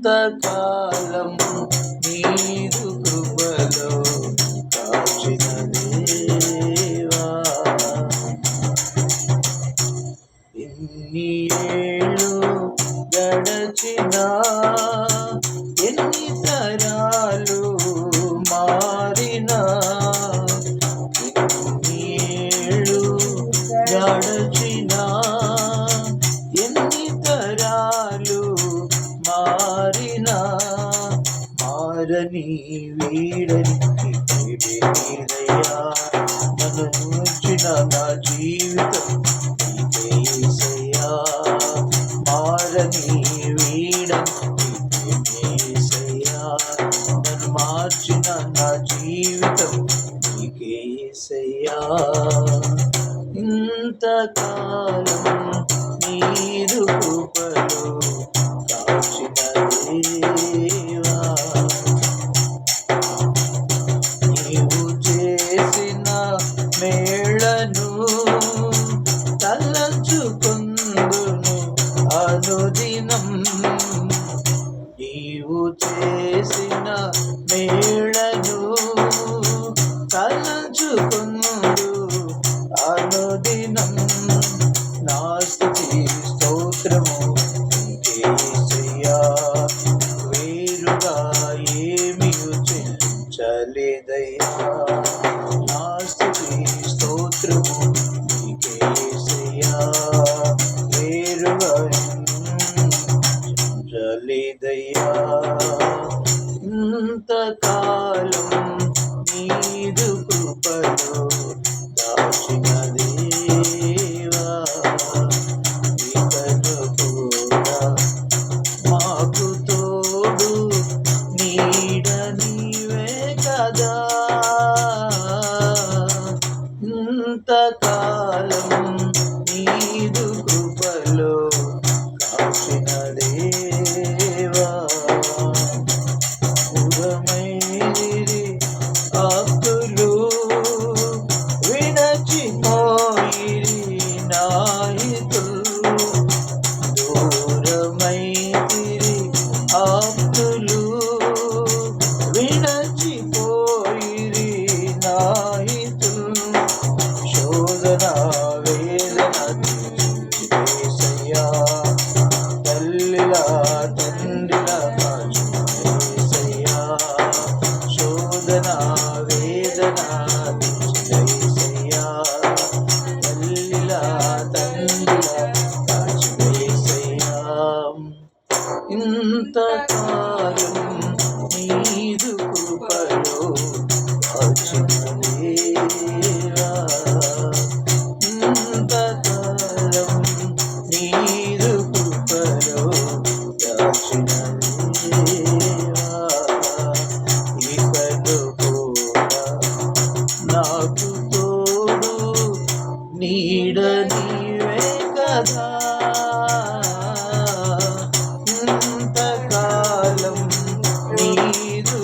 ఎంతకాలం మారినా మారని వీడని నీదయ్యా నన్ను ఉంచిన నా జీవితం మారని వీడని మార్చిన నా జీవితం ఇంతకాలం నీరు అనుదినం నీవు చేసి రాలేదయ్యా ఇంతకాలం ఇంతకాలం నీదు కృపలో వచ్చింది నీడ నీవే కదా. ఇంతకాలం నీదు